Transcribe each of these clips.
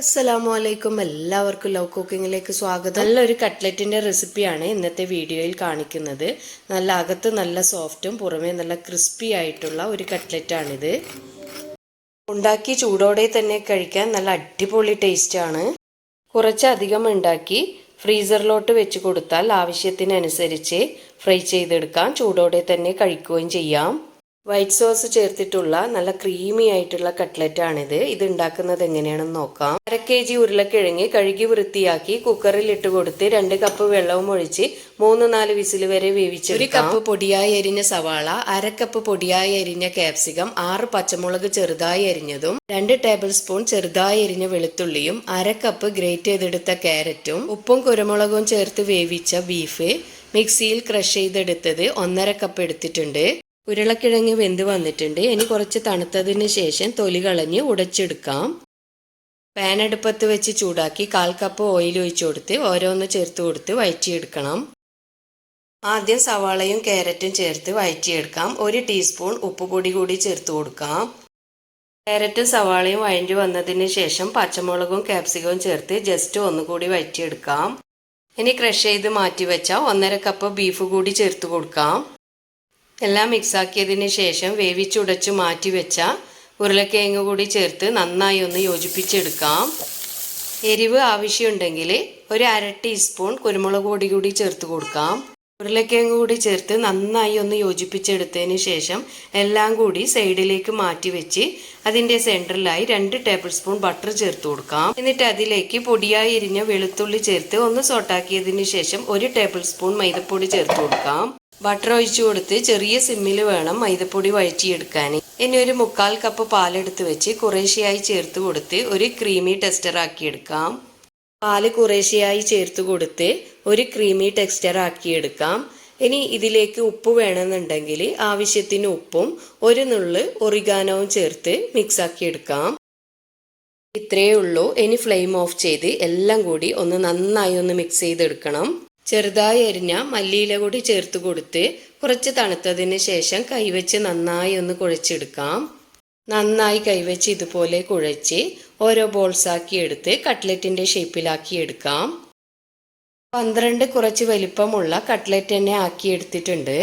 അസ്സലാമു അലൈക്കും എല്ലാവർക്കും ലവ് കുക്കിങ്ങിലേക്ക് സ്വാഗതം. നല്ലൊരു കട്ട്ലറ്റിന്റെ റെസിപ്പിയാണ് ഇന്നത്തെ വീഡിയോയിൽ കാണിക്കുന്നത്. നല്ല അകത്ത് നല്ല സോഫ്റ്റും പുറമേ നല്ല ക്രിസ്പി ആയിട്ടുള്ള ഒരു കട്ട്ലറ്റാണിത്. ഉണ്ടാക്കി ചൂടോടെ തന്നെ കഴിക്കാൻ നല്ല അടിപൊളി ടേസ്റ്റാണ്. കുറച്ചധികം ഉണ്ടാക്കി ഫ്രീസറിലോട്ട് വെച്ച് കൊടുത്താൽ ആവശ്യത്തിനനുസരിച്ച് ഫ്രൈ ചെയ്തെടുക്കാം ചൂടോടെ തന്നെ കഴിക്കുകയും ചെയ്യാം. വൈറ്റ് സോസ് ചേർത്തിട്ടുള്ള നല്ല ക്രീമി ആയിട്ടുള്ള കട്ട്ലറ്റ് ആണിത്. ഇത് ഉണ്ടാക്കുന്നത് എങ്ങനെയാണെന്ന് നോക്കാം. അര കെ ജി ഉരുളക്കിഴങ്ങ് കഴുകി വൃത്തിയാക്കി കുക്കറിൽ ഇട്ട് കൊടുത്ത് രണ്ട് കപ്പ് വെള്ളവും ഒഴിച്ച് മൂന്ന് നാല് വിസിൽ വരെ വേവിച്ച് ഒരു കപ്പ് പൊടിയായി അരിഞ്ഞ സവാള അര കപ്പ് പൊടിയായി അരിഞ്ഞ കാപ്സികം ആറ് പച്ചമുളക് ചെറുതായി അരിഞ്ഞതും രണ്ട് ടേബിൾ സ്പൂൺ ചെറുതായി അരിഞ്ഞ വെളുത്തുള്ളിയും അര കപ്പ് ഗ്രേറ്റ് ചെയ്തെടുത്ത ക്യാരറ്റും ഉപ്പും കുരുമുളകും ചേർത്ത് വേവിച്ച ബീഫ് മിക്സിയിൽ ക്രഷ് ചെയ്തെടുത്തത് ഒന്നര കപ്പ് എടുത്തിട്ടുണ്ട്. ഉരുളക്കിഴങ്ങ് വെന്ത് വന്നിട്ടുണ്ട്. ഇനി കുറച്ച് തണുത്തതിന് ശേഷം തൊലി കളഞ്ഞ് ഉടച്ചെടുക്കാം. പാൻ അടുപ്പത്ത് വെച്ച് ചൂടാക്കി കാൽ കപ്പ് ഓയിൽ ഒഴിച്ചു കൊടുത്ത് ഓരോന്ന് ചേർത്ത് കൊടുത്ത് വയറ്റിയെടുക്കണം ആദ്യം സവാളയും ക്യാരറ്റും ചേർത്ത് വയറ്റിയെടുക്കാം ഒരു ടീസ്പൂൺ ഉപ്പുപൊടി കൂടി ചേർത്ത് കൊടുക്കാം. ക്യാരറ്റും സവാളയും വഴഞ്ഞു വന്നതിന് ശേഷം പച്ചമുളകും ക്യാപ്സിക്കവും ചേർത്ത് ജസ്റ്റ് ഒന്നുകൂടി വയറ്റിയെടുക്കാം ഇനി ക്രഷ് ചെയ്ത് മാറ്റി വെച്ച ഒന്നര കപ്പ് ബീഫ് കൂടി ചേർത്ത് കൊടുക്കാം. എല്ലാം മിക്സാക്കിയതിന് ശേഷം വേവിച്ചുടച്ച് മാറ്റി വെച്ച ഉരുളക്കിഴങ്ങ് കൂടി ചേർത്ത് നന്നായി ഒന്ന് യോജിപ്പിച്ചെടുക്കാം. എരിവ് ആവശ്യമുണ്ടെങ്കിൽ ഒരു അര ടീസ്പൂൺ കുരുമുളക് പൊടി കൂടി ചേർത്ത് കൊടുക്കാം. ഉരുളക്കിഴങ്ങ് കൂടി ചേർത്ത് നന്നായി ഒന്ന് യോജിപ്പിച്ചെടുത്തതിന് ശേഷം എല്ലാം കൂടി സൈഡിലേക്ക് മാറ്റി വെച്ച് അതിന്റെ സെന്ററിലായി രണ്ട് ടേബിൾ സ്പൂൺ ബട്ടർ ചേർത്ത് കൊടുക്കാം. എന്നിട്ട് അതിലേക്ക് പൊടിയായി എരിഞ്ഞ വെളുത്തുള്ളി ചേർത്ത് ഒന്ന് സോട്ടാക്കിയതിന് ശേഷം ഒരു ടേബിൾ സ്പൂൺ മൈദപ്പൊടി ചേർത്ത് കൊടുക്കാം. ബട്ടർ ഒഴിച്ചു കൊടുത്ത് ചെറിയ സിമ്മിൽ വേണം മൈദപ്പൊടി വഴറ്റിയെടുക്കാൻ ഇനി ഒരു മുക്കാൽ കപ്പ് പാലെടുത്ത് വെച്ച് കുറേശ്ശെയായി ചേർത്ത് കൊടുത്ത് ഒരു ക്രീമി ടെക്സ്റ്റർ ആക്കിയെടുക്കാം പാൽ കുറേശ്ശെയായി ചേർത്ത് കൊടുത്ത് ഒരു ക്രീമി ടെക്സ്റ്റർ ആക്കിയെടുക്കാം. ഇനി ഇതിലേക്ക് ഉപ്പ് വേണമെന്നുണ്ടെങ്കിൽ ആവശ്യത്തിന് ഉപ്പും ഒരു നുള്ള് ഒറിഗാനവും ചേർത്ത് മിക്സ് ആക്കിയെടുക്കാം. ഇത്രയേ ഉള്ളൂ. ഇനി ഫ്ലെയിം ഓഫ് ചെയ്ത് എല്ലാം കൂടി ഒന്ന് നന്നായി ഒന്ന് മിക്സ് ചെയ്തെടുക്കണം. ചെറുതായി അരിഞ്ഞ മല്ലിയില കൂടി ചേർത്ത് കൊടുത്ത് കുറച്ച് തണുത്തതിന് ശേഷം കൈവച്ച് നന്നായി ഒന്ന് കുഴച്ചെടുക്കാം. നന്നായി കൈവച്ച് ഇതുപോലെ കുഴച്ച് ഓരോ ബോൾസാക്കി എടുത്ത് കട്ട്ലറ്റിന്റെ ഷേപ്പിലാക്കി എടുക്കാം പന്ത്രണ്ട് കുറച്ച് വലിപ്പമുള്ള കട്ട്ലറ്റ് തന്നെ ആക്കി എടുത്തിട്ടുണ്ട്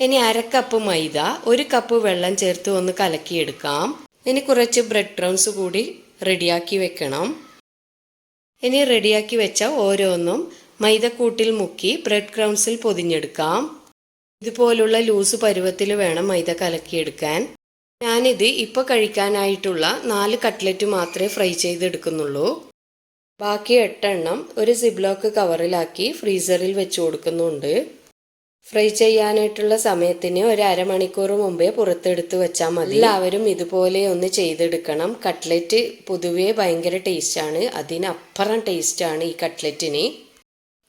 ഇനി അരക്കപ്പ് കപ്പ് മൈദ ഒരു കപ്പ് വെള്ളം ചേർത്ത് ഒന്ന് കലക്കിയെടുക്കാം. ഇനി കുറച്ച് ബ്രെഡ് ക്രംസ് കൂടി റെഡിയാക്കി വെക്കണം. ഇനി റെഡിയാക്കി വെച്ച ഓരോന്നും മൈദക്കൂട്ടിൽ മുക്കി ബ്രെഡ് ക്രംസിൽ പൊതിഞ്ഞെടുക്കാം. ഇതുപോലുള്ള ലൂസ് പരുവത്തിൽ വേണം മൈദ കലക്കിയെടുക്കാൻ. ഞാനിത് ഇപ്പോൾ കഴിക്കാനായിട്ടുള്ള നാല് കട്ട്ലറ്റ് മാത്രമേ ഫ്രൈ ചെയ്തെടുക്കുന്നുള്ളൂ. ബാക്കി എട്ടെണ്ണം ഒരു സിബ്ലോക്ക് കവറിലാക്കി ഫ്രീസറിൽ വെച്ച് കൊടുക്കുന്നുണ്ട്. ഫ്രൈ ചെയ്യാനായിട്ടുള്ള സമയത്തിന് ഒരു അരമണിക്കൂർ മുമ്പേ പുറത്തെടുത്ത് വെച്ചാൽ മതി. എല്ലാവരും ഇതുപോലെ ഒന്ന് ചെയ്തെടുക്കണം. കട്ട്ലറ്റ് പൊതുവേ ഭയങ്കര ടേസ്റ്റാണ്. അതിനപ്പുറം ടേസ്റ്റാണ് ഈ കട്ട്ലറ്റിന്.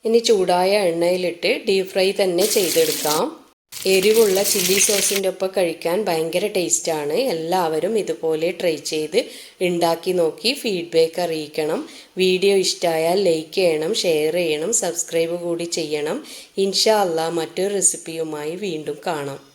ഇനി ചൂടായ എണ്ണയിലിട്ട് ഡീപ് ഫ്രൈ തന്നെ ചെയ്തെടുക്കാം. എരിവുള്ള ചില്ലി സോസിന്റെ ഒപ്പം കഴിക്കാൻ ഭയങ്കര ടേസ്റ്റാണ് എല്ലാവരും ഇതുപോലെ ട്രൈ ചെയ്ത് ഉണ്ടാക്കി നോക്കി ഫീഡ്ബാക്ക് അറിയിക്കണം. വീഡിയോ ഇഷ്ടമായാൽ ലൈക്ക് ചെയ്യണം ഷെയർ ചെയ്യണം സബ്സ്ക്രൈബ് കൂടി ചെയ്യണം. ഇൻഷാ അല്ലാ മറ്റൊരു റെസിപ്പിയുമായി വീണ്ടും കാണാം.